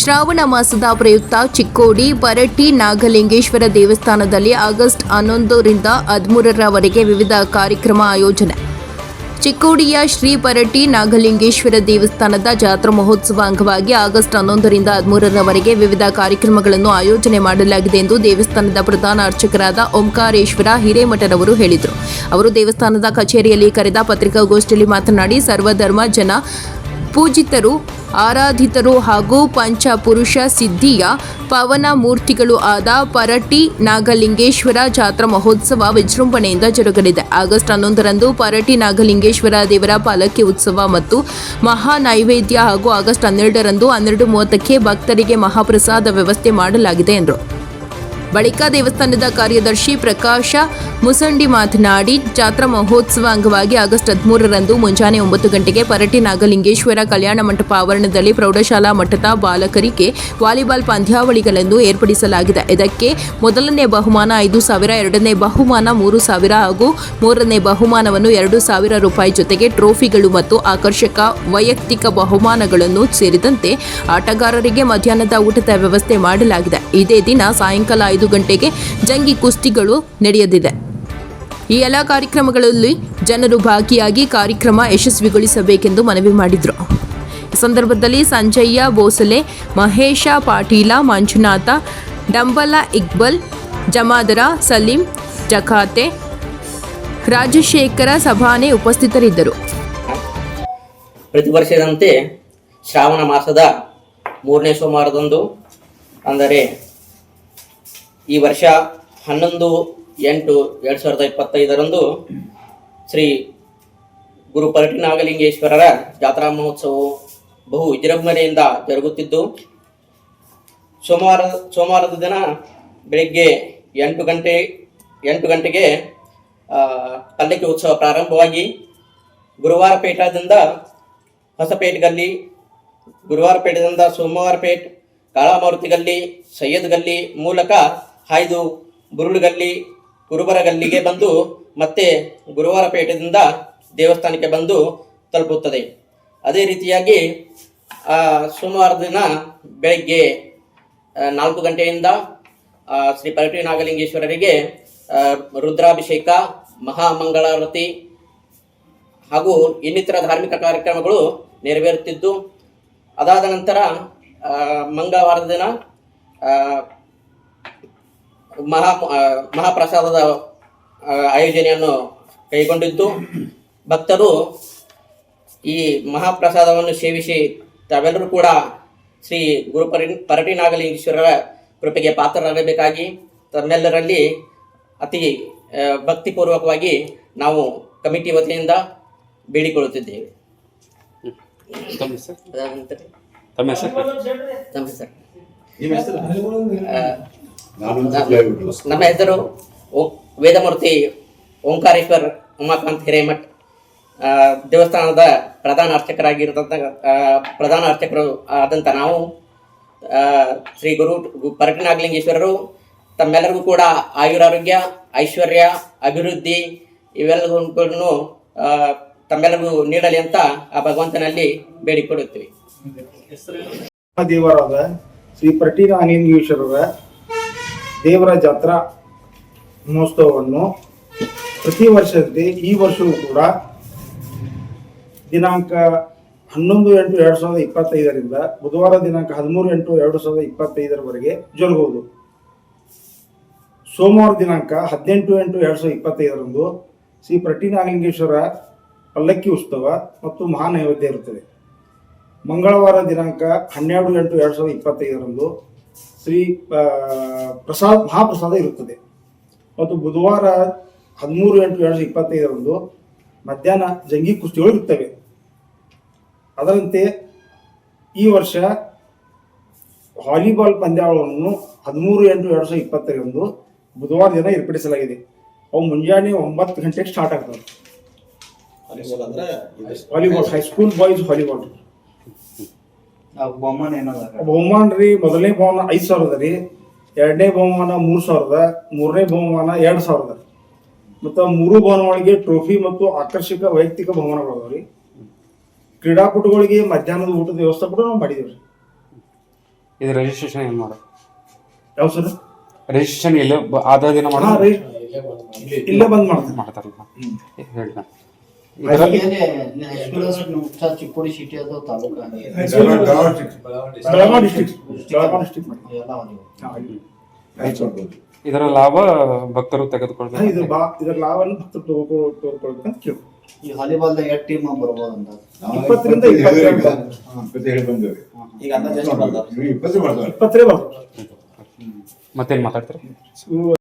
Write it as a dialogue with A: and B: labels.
A: ಶ್ರಾವಣ ಮಾಸದ ಪ್ರಯುಕ್ತ ಚಿಕ್ಕೋಡಿ ಬರಟ್ಟಿ ನಾಗಲಿಂಗೇಶ್ವರ ದೇವಸ್ಥಾನದಲ್ಲಿ ಆಗಸ್ಟ್ ಹನ್ನೊಂದರಿಂದ ಹದಿಮೂರರವರೆಗೆ ವಿವಿಧ ಕಾರ್ಯಕ್ರಮ ಆಯೋಜನೆ. ಚಿಕ್ಕೋಡಿಯ ಶ್ರೀ ಬರಟ್ಟಿ ನಾಗಲಿಂಗೇಶ್ವರ ದೇವಸ್ಥಾನದ ಜಾತ್ರಾ ಮಹೋತ್ಸವ ಅಂಗವಾಗಿ ಆಗಸ್ಟ್ ಹನ್ನೊಂದರಿಂದ ಹದಿಮೂರರವರೆಗೆ ವಿವಿಧ ಕಾರ್ಯಕ್ರಮಗಳನ್ನು ಆಯೋಜನೆ ಮಾಡಲಾಗಿದೆ ಎಂದು ದೇವಸ್ಥಾನದ ಪ್ರಧಾನ ಅರ್ಚಕರಾದ ಓಂಕಾರೇಶ್ವರ ಹಿರೇಮಠರವರು ಹೇಳಿದರು. ಅವರು ದೇವಸ್ಥಾನದ ಕಚೇರಿಯಲ್ಲಿ ಕರೆದ ಪತ್ರಿಕಾಗೋಷ್ಠಿಯಲ್ಲಿ ಮಾತನಾಡಿ, ಸರ್ವಧರ್ಮ ಜನ ಪೂಜಿತರು, ಆರಾಧಿತರು ಹಾಗೂ ಪಂಚಪುರುಷ ಸಿದ್ಧಿಯ ಪವನ ಮೂರ್ತಿಗಳು ಆದ ಪರಟಿ ನಾಗಲಿಂಗೇಶ್ವರ ಜಾತ್ರಾ ಮಹೋತ್ಸವ ವಿಜೃಂಭಣೆಯಿಂದ ಜರುಗಲಿದೆ. ಆಗಸ್ಟ್ ಹನ್ನೊಂದರಂದು ಪರಟಿ ನಾಗಲಿಂಗೇಶ್ವರ ದೇವರ ಪಾಲಕಿ ಉತ್ಸವ ಮತ್ತು ಮಹಾ ನೈವೇದ್ಯ ಹಾಗೂ ಆಗಸ್ಟ್ ಹನ್ನೆರಡರಂದು ಹನ್ನೆರಡು ಮೂವತ್ತಕ್ಕೆ ಭಕ್ತರಿಗೆ ಮಹಾಪ್ರಸಾದ ವ್ಯವಸ್ಥೆ ಮಾಡಲಾಗಿದೆ ಎಂದರು. ಬಳಿಕ ದೇವಸ್ಥಾನದ ಕಾರ್ಯದರ್ಶಿ ಪ್ರಕಾಶ ಮುಸಂಡಿ ಮಾತನಾಡಿ, ಜಾತ್ರಾ ಮಹೋತ್ಸವ ಅಂಗವಾಗಿ ಆಗಸ್ಟ್ ಹದಿಮೂರರಂದು ಮುಂಜಾನೆ ಒಂಬತ್ತು ಗಂಟೆಗೆ ಪರಟಿ ನಾಗಲಿಂಗೇಶ್ವರ ಕಲ್ಯಾಣ ಮಂಟಪ ಆವರಣದಲ್ಲಿ ಪ್ರೌಢಶಾಲಾ ಮಠದ ಬಾಲಕರಿಗೆ ವಾಲಿಬಾಲ್ ಪಂದ್ಯಾವಳಿಗಳನ್ನು ಏರ್ಪಡಿಸಲಾಗಿದೆ. ಇದಕ್ಕೆ ಮೊದಲನೇ ಬಹುಮಾನ ಐದು ಸಾವಿರ, ಎರಡನೇ ಬಹುಮಾನ ಮೂರು ಸಾವಿರ ಹಾಗೂ ಮೂರನೇ ಬಹುಮಾನವನ್ನು ಎರಡು ಸಾವಿರ ರೂಪಾಯಿ ಜೊತೆಗೆ ಟ್ರೋಫಿಗಳು ಮತ್ತು ಆಕರ್ಷಕ ವೈಯಕ್ತಿಕ ಬಹುಮಾನಗಳನ್ನು ಸೇರಿದಂತೆ ಆಟಗಾರರಿಗೆ ಮಧ್ಯಾಹ್ನದ ಊಟದ ವ್ಯವಸ್ಥೆ ಮಾಡಲಾಗಿದೆ. ಇದೇ ದಿನ ಸಾಯಂಕಾಲ ಐದು ಗಂಟೆಗೆ ಜಂಗಿ ಕುಸ್ತಿಗಳು ನಡೆಯದಿದೆ ಈ ಎಲ್ಲ ಕಾರ್ಯಕ್ರಮಗಳಲ್ಲಿ ಜನರು ಭಾಗಿಯಾಗಿ ಕಾರ್ಯಕ್ರಮ ಯಶಸ್ವಿಗೊಳಿಸಬೇಕೆಂದು ಮನವಿ ಮಾಡಿದರು. ಈ ಸಂದರ್ಭದಲ್ಲಿ ಸಂಜಯ್ಯ ಬೋಸಲೆ ಮಹೇಶ, ಪಾಟೀಲ, ಮಂಜುನಾಥ, ಡಂಬಲ, ಇಕ್ಬಲ್, ಜಮಾದರ, ಸಲೀಂ ಜಖಾತೆ ರಾಜಶೇಖರ ಸಭಾನೆ ಉಪಸ್ಥಿತರಿದ್ದರು.
B: ಪ್ರತಿ ವರ್ಷದಂತೆ ಶ್ರಾವಣ ಮಾಸದ ಮೂರನೇ ಸೋಮವಾರದಂದು ಅಂದರೆ ಈ ವರ್ಷ ಹನ್ನೊಂದು, ಎಂಟು, ಎರಡು ಸಾವಿರದ ಇಪ್ಪತ್ತೈದರಂದು ಶ್ರೀ ಗುರು ಪರಟಿನಾಗಲಿಂಗೇಶ್ವರರ ಜಾತ್ರಾ ಮಹೋತ್ಸವವು ಬಹು ವಿಜೃಂಭಣೆಯಿಂದ ಜರುಗುತ್ತಿದ್ದು, ಸೋಮವಾರ, ಸೋಮವಾರದ ದಿನ ಬೆಳಿಗ್ಗೆ ಎಂಟು ಗಂಟೆ, ಎಂಟು ಗಂಟೆಗೆ ಪಲ್ಲಕ್ಕಿ ಉತ್ಸವ ಪ್ರಾರಂಭವಾಗಿ ಗುರುವಾರ ಪೇಟದಿಂದ ಹೊಸಪೇಟ್ ಗಲ್ಲಿ ಸೈಯದ್ ಗಲ್ಲಿ ಮೂಲಕ ಹಾಯ್ದು ಬುರುಳುಗಲ್ಲಿ ಗಲ್ಲಿ ಕುರುಬರ ಗಲ್ಲಿಗೆ ಬಂದು ಮತ್ತೆ ಗುರುವಾರ ಪೇಟದಿಂದ ದೇವಸ್ಥಾನಕ್ಕೆ ಬಂದು ತಲುಪುತ್ತದೆ. ಅದೇ ರೀತಿಯಾಗಿ ಸೋಮವಾರ ದಿನ ಬೆಳಗ್ಗೆ ನಾಲ್ಕು ಗಂಟೆಯಿಂದ ಶ್ರೀ ಪರಟಿ ನಾಗಲಿಂಗೇಶ್ವರರಿಗೆ ರುದ್ರಾಭಿಷೇಕ, ಮಹಾಮಂಗಳಾರತಿ ಹಾಗೂ ಇನ್ನಿತರ ಧಾರ್ಮಿಕ ಕಾರ್ಯಕ್ರಮಗಳು ನೆರವೇರುತ್ತಿದ್ದು, ಅದಾದ ನಂತರ ಮಂಗಳವಾರದ ದಿನ ಮಹಾ ಮಹಾಪ್ರಸಾದದ ಆಯೋಜನೆಯನ್ನು ಕೈಗೊಂಡಿದ್ದು. ಭಕ್ತರು ಈ ಮಹಾಪ್ರಸಾದವನ್ನು ಸೇವಿಸಿ ತಾವೆಲ್ಲರೂ ಕೂಡ ಶ್ರೀ ಗುರು ಪರಿ ಪರಟಿನಾಗಲಿಂಗೇಶ್ವರರ ಕೃಪೆಗೆ ಪಾತ್ರರಾಗಬೇಕಾಗಿ ತಮ್ಮೆಲ್ಲರಲ್ಲಿ ಅತಿ ಭಕ್ತಿಪೂರ್ವಕವಾಗಿ ನಾವು ಕಮಿಟಿ ವತಿಯಿಂದ ಬೇಡಿಕೊಳ್ಳುತ್ತಿದ್ದೇವೆ.
C: ಸರ್ ಹೆಸರು?
B: ನಮ್ಮ ಹೆಸರು ವೇದಮೂರ್ತಿ ಓಂಕಾರೇಶ್ವರ್ ಉಮಾಕಾಂತ್ ಹಿರೇಮಠ್. ದೇವಸ್ಥಾನದ ಪ್ರಧಾನ ಅರ್ಚಕರಾಗಿರತಕ್ಕ ಪ್ರಧಾನ ಅರ್ಚಕರು ಆದಂಥ ನಾವು ಶ್ರೀ ಗುರು ಪರಕನಾಗಲಿಂಗೇಶ್ವರರು ಪರಟನಾಗಲಿಂಗೇಶ್ವರರು ತಮ್ಮೆಲ್ಲರಿಗೂ ಕೂಡ ಆಯುರಾರೋಗ್ಯ ಐಶ್ವರ್ಯ ಅಭಿವೃದ್ಧಿ ಇವೆಲ್ಲವನ್ನು ತಮ್ಮೆಲ್ಲರಿಗೂ ನೀಡಲಿ ಅಂತ ಆ ಭಗವಂತನಲ್ಲಿ ಬೇಡಿಕೊಳ್ಳುತ್ತೀವಿ.
D: ದೇವರಾದ ಶ್ರೀ ಪ್ರಟೀರ ನಾಗಲಿಂಗೇಶ್ವರರ ದೇವರ ಜಾತ್ರಾ ಮಹೋತ್ಸವವನ್ನು ಪ್ರತಿ ವರ್ಷದಂತೆ ಈ ವರ್ಷವೂ ಕೂಡ ದಿನಾಂಕ ಹನ್ನೊಂದು ಎಂಟು ಎರಡು ಸಾವಿರದ ಇಪ್ಪತ್ತೈದರಿಂದ ಬುಧವಾರ ದಿನಾಂಕ ಹದಿಮೂರು ಎಂಟು ಎರಡು ಸಾವಿರದ ಇಪ್ಪತ್ತೈದರವರೆಗೆ ಜರುಗುವುದು. ಸೋಮವಾರ ದಿನಾಂಕ ಹದಿನೆಂಟು ಎಂಟು ಎರಡು ಸಾವಿರದ ಇಪ್ಪತ್ತೈದರಂದು ಶ್ರೀ ಪ್ರಟಿ ನಾಗಲಿಂಗೇಶ್ವರ ಪಲ್ಲಕ್ಕಿ ಉತ್ಸವ ಮತ್ತು ಮಹಾನೈವೇದ್ಯ ಇರುತ್ತದೆ. ಮಂಗಳವಾರ ದಿನಾಂಕ ಹನ್ನೆರಡು ಎಂಟು ಎರಡು ಸಾವಿರದ ಇಪ್ಪತ್ತೈದರಂದು ಶ್ರೀ ಪ್ರಸಾದ ಪ್ರಸಾದ್ ಮಹಾಪ್ರಸಾದ ಇರುತ್ತದೆ. ಮತ್ತು ಬುಧವಾರ ಹದಿಮೂರು ಎಂಟು ಎರಡು ಸಾವಿರದ ಇಪ್ಪತ್ತೈದರಂದು ಮಧ್ಯಾಹ್ನ ಜಂಗಿ ಕುಸ್ತಿಗಳು ಇರುತ್ತವೆ. ಅದರಂತೆ ಈ ವರ್ಷ ವಾಲಿಬಾಲ್ ಪಂದ್ಯಾವಳಿಯನ್ನು ಹದಿಮೂರು ಎಂಟು ಎರಡು ಸಾವಿರದ ಇಪ್ಪತ್ತರಂದು ಬುಧವಾರ ದಿನ ಏರ್ಪಡಿಸಲಾಗಿದೆ. ಅವು ಮುಂಜಾನೆ ಒಂಬತ್ತು ಗಂಟೆಗೆ ಸ್ಟಾರ್ಟ್ ಆಗ್ತವೆ.
E: ಇದು
D: volleyball high school boys volleyball.
E: ಬೊಮ್ಮನ ಏನದ
D: ಬಹುಮಾನ ರೀ ಮೊದಲನೇ ಬಹುಮಾನ ಐದು ಸಾವಿರದ ರೀ ಎರಡನೇ ಬಹುಮಾನ ಮೂರು ಸಾವಿರದ ಮೂರನೇ ಬಹುಮಾನ ಎರಡು ಸಾವಿರದ ಮತ್ತು ಮೂರು ಬಹುಮಾನಗಳಿಗೆ ಟ್ರೋಫಿ ಮತ್ತು ಆಕರ್ಷಕ ವೈಯಕ್ತಿಕ ಬಹುಮಾನಗಳು ಅದಾವ ರೀ. ಕ್ರೀಡಾಪಟುಗಳಿಗೆ ಮಧ್ಯಾಹ್ನದ ಊಟದ ವ್ಯವಸ್ಥೆ ಕೂಡ ನಾವು ಮಾಡಿದ್ದೀವಿ ರೀ.
C: ಇದು ರಿಜಿಸ್ಟ್ರೇಷನ್ ಏನು ಮಾಡೋದು?
D: ಯಾವ ಸರ್?
C: ರಿಜಿಸ್ಟ್ರೇಷನ್ ಇಲ್ಲೇ ಬ- ಆದ ದಿನ ಮಾಡೋದು?
D: ಇಲ್ಲೇ ಬಂದ್ ಮಾಡ್ತಾರೆ
C: ಮಾಡ್ತಾರಲ್ಲ. ಹೇಳಿ
F: ಚಿಕ್ಕೋಡಿ ಸಿಟಿ ಅದು ತಾಲೂಕ?
C: ಇದರ ಲಾಭ ಭಕ್ತರು ತೆಗೆದುಕೊಳ್ಬೇಕು
D: ಮತ್ತೇನ್ ಇದು ಬಾ ಇದ್ರ ಲಾಭವನ್ನು ಭಕ್ತರು ತಗೋ ತಗೋಕೊಳ್ಬೇಕಂತ ಕೇಳು
F: ಈ ವಾಲಿಬಾಲ್ದಾಗ ಎಷ್ಟು ಟೀಮ್ ಬರ್ಬೋದು ಅಂತ.
D: ಇಪ್ಪತ್ತರಿಂದ.
E: ಇಪ್ಪತ್ತೇಳು
G: ಈಗ ಅಂದಾಜು?
E: ಇಪ್ಪತ್ತು
C: ಮತ್ತೇನು ಮಾತಾಡ್ತೀರಿ?